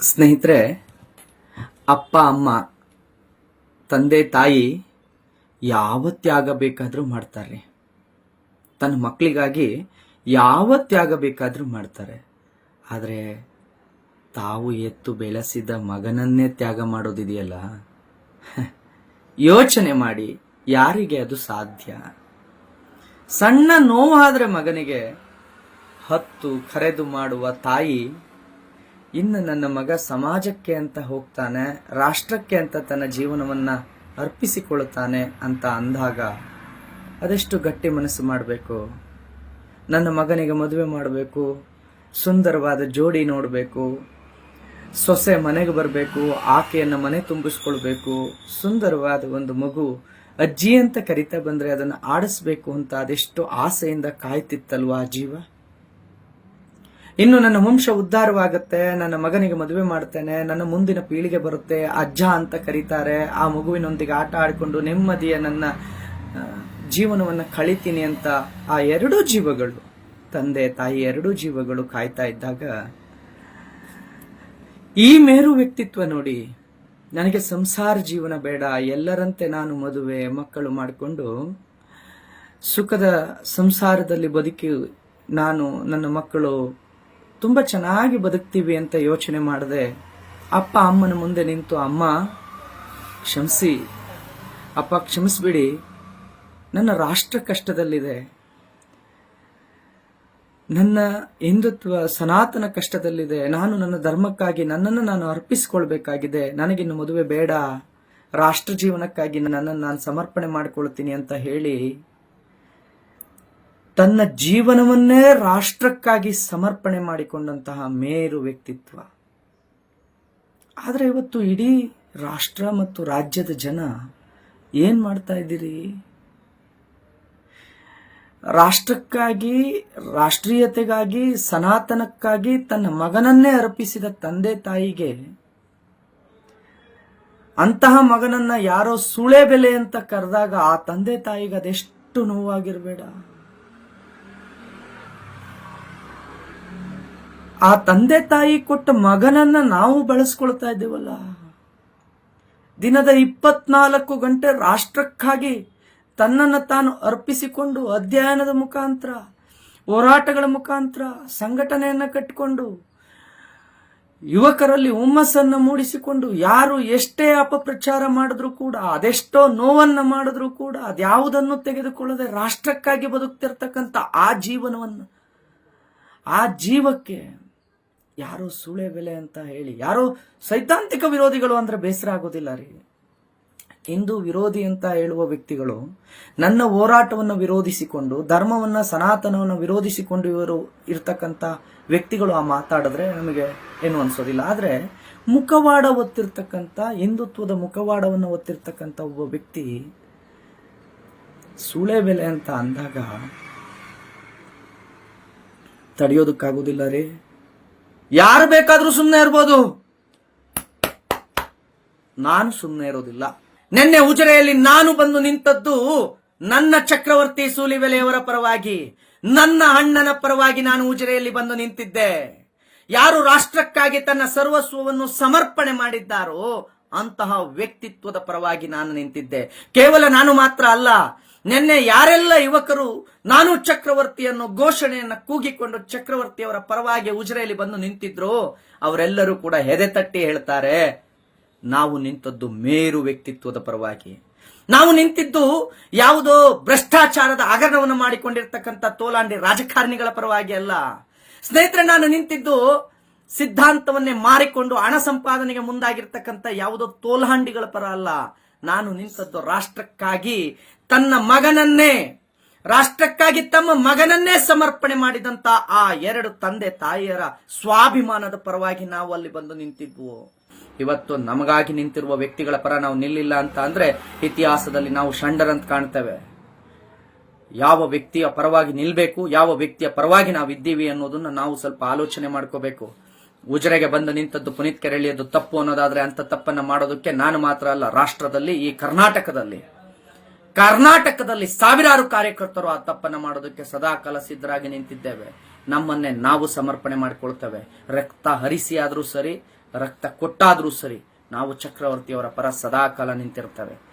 ಸ್ನೇಹಿತರೆ, ಅಪ್ಪ, ಅಮ್ಮ, ತಂದೆ, ತಾಯಿ ಯಾವ ತ್ಯಾಗ ಬೇಕಾದರೂ ಮಾಡ್ತಾರೆ. ತನ್ನ ಮಕ್ಕಳಿಗಾಗಿ ಯಾವ ತ್ಯಾಗ ಬೇಕಾದರೂ ಮಾಡ್ತಾರೆ. ಆದರೆ ತಾವು ಎತ್ತು ಬೆಳೆಸಿದ ಮಗನನ್ನೇ ತ್ಯಾಗ ಮಾಡೋದಿದೆಯಲ್ಲ? ಯೋಚನೆ ಮಾಡಿ, ಯಾರಿಗೆ ಅದು ಸಾಧ್ಯ? ಸಣ್ಣ ನೋವಾದರೆ ಮಗನಿಗೆ ಹತ್ತು ಕರೆದು ಮಾಡುವ ತಾಯಿ ಇನ್ನು ನನ್ನ ಮಗ ಸಮಾಜಕ್ಕೆ ಅಂತ ಹೋಗ್ತಾನೆ, ರಾಷ್ಟ್ರಕ್ಕೆ ಅಂತ ತನ್ನ ಜೀವನವನ್ನ ಅರ್ಪಿಸಿಕೊಳ್ಳುತ್ತಾನೆ ಅಂತ ಅಂದಾಗ ಅದೆಷ್ಟು ಗಟ್ಟಿ ಮನಸ್ಸು ಮಾಡಬೇಕು? ನನ್ನ ಮಗನಿಗೆ ಮದುವೆ ಮಾಡಬೇಕು, ಸುಂದರವಾದ ಜೋಡಿ ನೋಡಬೇಕು, ಸೊಸೆ ಮನೆಗೆ ಬರಬೇಕು, ಆಕೆಯನ್ನ ಮನೆ ತುಂಬಿಸ್ಕೊಳ್ಬೇಕು, ಸುಂದರವಾದ ಒಂದು ಮಗು ಅಜ್ಜಿ ಅಂತ ಕರಿತಾ ಬಂದ್ರೆ ಅದನ್ನು ಆಡಿಸ್ಬೇಕು ಅಂತ ಅದೆಷ್ಟು ಆಸೆಯಿಂದ ಕಾಯ್ತಿತ್ತಲ್ವಾ ಆ ಜೀವ? ಇನ್ನು ನನ್ನ ವಂಶ ಉದ್ಧಾರವಾಗುತ್ತೆ, ನನ್ನ ಮಗನಿಗೆ ಮದುವೆ ಮಾಡ್ತೇನೆ, ನನ್ನ ಮುಂದಿನ ಪೀಳಿಗೆ ಬರುತ್ತೆ, ಅಜ್ಜ ಅಂತ ಕರೀತಾರೆ, ಆ ಮಗುವಿನೊಂದಿಗೆ ಆಟ ಆಡಿಕೊಂಡು ನೆಮ್ಮದಿಯ ನನ್ನ ಜೀವನವನ್ನು ಕಳಿತೀನಿ ಅಂತ ಆ ಎರಡೂ ಜೀವಗಳು, ತಂದೆ, ತಾಯಿ ಎರಡೂ ಜೀವಗಳು ಕಾಯ್ತಾ ಇದ್ದಾಗ, ಈ ಮೇರು ವ್ಯಕ್ತಿತ್ವ ನೋಡಿ ನನಗೆ ಸಂಸಾರ ಜೀವನ ಬೇಡ, ಎಲ್ಲರಂತೆ ನಾನು ಮದುವೆ, ಮಕ್ಕಳು ಮಾಡಿಕೊಂಡು ಸುಖದ ಸಂಸಾರದಲ್ಲಿ ಬದುಕಿ ನಾನು ನನ್ನ ಮಕ್ಕಳು ತುಂಬ ಚೆನ್ನಾಗಿ ಬದುಕ್ತೀವಿ ಅಂತ ಯೋಚನೆ ಮಾಡಿದೆ ಅಪ್ಪ ಅಮ್ಮನ ಮುಂದೆ ನಿಂತು, ಅಮ್ಮ, ಕ್ಷಮಿಸಿ. ಅಪ್ಪ, ಕ್ಷಮಿಸ್ಬಿಡಿ. ನನ್ನ ರಾಷ್ಟ್ರ ಕಷ್ಟದಲ್ಲಿದೆ. ನನ್ನ ಹಿಂದುತ್ವ ಸನಾತನ ಕಷ್ಟದಲ್ಲಿದೆ. ನಾನು ನನ್ನ ಧರ್ಮಕ್ಕಾಗಿ, ನನ್ನನ್ನು ನಾನು ಅರ್ಪಿಸಿಕೊಳ್ಬೇಕಾಗಿದೆ. ನನಗಿನ್ನು ಮದುವೆ ಬೇಡ. ರಾಷ್ಟ್ರ ಜೀವನಕ್ಕಾಗಿ ನನ್ನನ್ನು ನಾನು ಸಮರ್ಪಣೆ ಮಾಡಿಕೊಳ್ತೀನಿ ಅಂತ ಹೇಳಿ ತನ್ನ ಜೀವನವನ್ನೇ ರಾಷ್ಟ್ರಕ್ಕಾಗಿ ಸಮರ್ಪಣೆ ಮಾಡಿಕೊಂಡಂತಹ ಮೇರು ವ್ಯಕ್ತಿತ್ವ. ಆದರೆ ಇವತ್ತು ಇಡೀ ರಾಷ್ಟ್ರ ಮತ್ತು ರಾಜ್ಯದ ಜನ ಏನ್ ಮಾಡ್ತಾ ಇದ್ದೀರಿ? ರಾಷ್ಟ್ರಕ್ಕಾಗಿ, ರಾಷ್ಟ್ರೀಯತೆಗಾಗಿ, ಸನಾತನಕ್ಕಾಗಿ ತನ್ನ ಮಗನನ್ನೇ ಅರ್ಪಿಸಿದ ತಂದೆ ತಾಯಿಗೆ ಅಂತಹ ಮಗನನ್ನ ಯಾರೋ ಸುಳೆ ಬೆಲೆ ಅಂತ ಕರೆದಾಗ ಆ ತಂದೆ ತಾಯಿಗೆ ಅದೆಷ್ಟು ನೋವಾಗಿರ್ಬೇಡ. ಆ ತಂದೆ ತಾಯಿ ಕೊಟ್ಟ ಮಗನನ್ನ ನಾವು ಬಳಸ್ಕೊಳ್ತಾ ಇದ್ದೇವಲ್ಲ? ದಿನದ ಇಪ್ಪತ್ನಾಲ್ಕು ಗಂಟೆ ರಾಷ್ಟ್ರಕ್ಕಾಗಿ ತನ್ನನ್ನು ತಾನು ಅರ್ಪಿಸಿಕೊಂಡು ಅಧ್ಯಯನದ ಮುಖಾಂತರ, ಹೋರಾಟಗಳ ಮುಖಾಂತರ ಸಂಘಟನೆಯನ್ನ ಕಟ್ಟಿಕೊಂಡು ಯುವಕರಲ್ಲಿ ಹುಮ್ಮಸ್ಸನ್ನು ಮೂಡಿಸಿಕೊಂಡು ಯಾರು ಎಷ್ಟೇ ಅಪಪ್ರಚಾರ ಮಾಡಿದ್ರು ಕೂಡ, ಅದೆಷ್ಟೋ ನೋವನ್ನ ಮಾಡಿದ್ರು ಕೂಡ ಅದ್ಯಾವುದನ್ನು ತೆಗೆದುಕೊಳ್ಳದೆ ರಾಷ್ಟ್ರಕ್ಕಾಗಿ ಬದುಕ್ತಿರ್ತಕ್ಕಂಥ ಆ ಜೀವನವನ್ನು, ಆ ಜೀವಕ್ಕೆ ಯಾರೋ ಸುಳೆ ಬೆಲೆ ಅಂತ ಹೇಳಿ, ಯಾರು ಸೈದ್ಧಾಂತಿಕ ವಿರೋಧಿಗಳು ಅಂದರೆ ಬೇಸರ ಆಗೋದಿಲ್ಲ ರೀ. ಹಿಂದೂ ವಿರೋಧಿ ಅಂತ ಹೇಳುವ ವ್ಯಕ್ತಿಗಳು ನನ್ನ ಹೋರಾಟವನ್ನು ವಿರೋಧಿಸಿಕೊಂಡು, ಧರ್ಮವನ್ನ, ಸನಾತನವನ್ನು ವಿರೋಧಿಸಿಕೊಂಡು ಇವರು ಇರ್ತಕ್ಕಂಥ ವ್ಯಕ್ತಿಗಳು ಆ ಮಾತಾಡಿದ್ರೆ ನಮಗೆ ಏನು ಅನ್ಸೋದಿಲ್ಲ. ಆದ್ರೆ ಮುಖವಾಡ ಒತ್ತಿರ್ತಕ್ಕಂಥ, ಹಿಂದುತ್ವದ ಮುಖವಾಡವನ್ನು ಒತ್ತಿರ್ತಕ್ಕಂಥ ಒಬ್ಬ ವ್ಯಕ್ತಿ ಸುಳೆ ಬೆಲೆ ಅಂತ ಅಂದಾಗ ತಡೆಯೋದಕ್ಕಾಗೋದಿಲ್ಲ ರೀ. ಯಾರು ಬೇಕಾದ್ರೂ ಸುಮ್ಮನೆ ಇರ್ಬೋದು. ನಾನು ಸುಮ್ಮನೆ ಇರೋದಿಲ್ಲ. ನಿನ್ನೆ ಉಜರೆಯಲ್ಲಿ ನಾನು ಬಂದು ನಿಂತದ್ದು ನನ್ನ ಚಕ್ರವರ್ತಿ ಸೂಲಿವೆಲೆಯವರ ಪರವಾಗಿ, ನನ್ನ ಅಣ್ಣನ ಪರವಾಗಿ ನಾನು ಉಜರೆಯಲ್ಲಿ ಬಂದು ನಿಂತಿದ್ದೆ. ಯಾರು ರಾಷ್ಟ್ರಕ್ಕಾಗಿ ತನ್ನ ಸರ್ವಸ್ವವನ್ನು ಸಮರ್ಪಣೆ ಮಾಡಿದ್ದಾರೋ ಅಂತಹ ವ್ಯಕ್ತಿತ್ವದ ಪರವಾಗಿ ನಾನು ನಿಂತಿದ್ದೆ. ಕೇವಲ ನಾನು ಮಾತ್ರ ಅಲ್ಲ ನಿನ್ನೆ ಯಾರೆಲ್ಲ ಯುವಕರು ನಾನು ಚಕ್ರವರ್ತಿಯನ್ನು ಘೋಷಣೆಯನ್ನು ಕೂಗಿಕೊಂಡು ಚಕ್ರವರ್ತಿಯವರ ಪರವಾಗಿ ಉಜಿರೆಯಲ್ಲಿ ಬಂದು ನಿಂತಿದ್ರು, ಅವರೆಲ್ಲರೂ ಕೂಡ ಹೆದೆ ತಟ್ಟಿ ಹೇಳ್ತಾರೆ, ನಾವು ನಿಂತದ್ದು ಮೇರು ವ್ಯಕ್ತಿತ್ವದ ಪರವಾಗಿ. ನಾವು ನಿಂತಿದ್ದು ಯಾವುದೋ ಭ್ರಷ್ಟಾಚಾರದ ಹಗರಣವನ್ನು ಮಾಡಿಕೊಂಡಿರ್ತಕ್ಕಂಥ ತೋಲಾಂಡಿ ರಾಜಕಾರಣಿಗಳ ಪರವಾಗಿ ಅಲ್ಲ. ಸ್ನೇಹಿತರೆ, ನಾನು ನಿಂತಿದ್ದು ಸಿದ್ಧಾಂತವನ್ನೇ ಮಾರಿಕೊಂಡು ಹಣ ಸಂಪಾದನೆಗೆ ಮುಂದಾಗಿರ್ತಕ್ಕಂಥ ಯಾವುದೋ ತೋಲಾಂಡಿಗಳ ಪರ ಅಲ್ಲ. ನಾನು ನಿಂತದ್ದು ರಾಷ್ಟ್ರಕ್ಕಾಗಿ ತನ್ನ ಮಗನನ್ನೇ, ರಾಷ್ಟ್ರಕ್ಕಾಗಿ ತಮ್ಮ ಮಗನನ್ನೇ ಸಮರ್ಪಣೆ ಮಾಡಿದಂತ ಆ ಎರಡು ತಂದೆ ತಾಯಿಯರ ಸ್ವಾಭಿಮಾನದ ಪರವಾಗಿ ನಾವು ಅಲ್ಲಿ ಬಂದು ನಿಂತಿದ್ವು. ಇವತ್ತು ನಮಗಾಗಿ ನಿಂತಿರುವ ವ್ಯಕ್ತಿಗಳ ಪರ ನಾವು ನಿಲ್ಲಿಲ್ಲ ಅಂತ ಅಂದ್ರೆ ಇತಿಹಾಸದಲ್ಲಿ ನಾವು ಷಂಡರಂತ ಕಾಣ್ತೇವೆ. ಯಾವ ವ್ಯಕ್ತಿಯ ಪರವಾಗಿ ನಿಲ್ಬೇಕು, ಯಾವ ವ್ಯಕ್ತಿಯ ಪರವಾಗಿ ನಾವು ಇದ್ದೀವಿ ಅನ್ನೋದನ್ನ ನಾವು ಸ್ವಲ್ಪ ಆಲೋಚನೆ ಮಾಡ್ಕೋಬೇಕು. ಉಜಿರೆಗೆ ಬಂದು ನಿಂತದ್ದು ಪುನೀತ್ ಕೆರಳಿಯದ್ದು ತಪ್ಪು ಅನ್ನೋದಾದ್ರೆ ಅಂತ ತಪ್ಪನ್ನ ಮಾಡೋದಕ್ಕೆ ನಾನು ಮಾತ್ರ ಅಲ್ಲ, ರಾಷ್ಟ್ರದಲ್ಲಿ, ಈ ಕರ್ನಾಟಕದಲ್ಲಿ. ಕರ್ನಾಟಕದಲ್ಲಿ ಸಾವಿರಾರು ಕಾರ್ಯಕರ್ತರು ಆ ತಪ್ಪನ್ನ ಮಾಡೋದಕ್ಕೆ ಸದಾ ಕಾಲ ಸಿದ್ಧರಾಗಿ ನಿಂತಿದ್ದೇವೆ. ನಮ್ಮನ್ನೇ ನಾವು ಸಮರ್ಪಣೆ ಮಾಡಿಕೊಳ್ತೇವೆ. ರಕ್ತ ಹರಿಸಿ ಆದರೂ ಸರಿ, ರಕ್ತ ಕೊಟ್ಟಾದರೂ ಸರಿ, ನಾವು ಚಕ್ರವರ್ತಿಯವರ ಪರ ಸದಾಕಾಲ ನಿಂತಿರ್ತೇವೆ.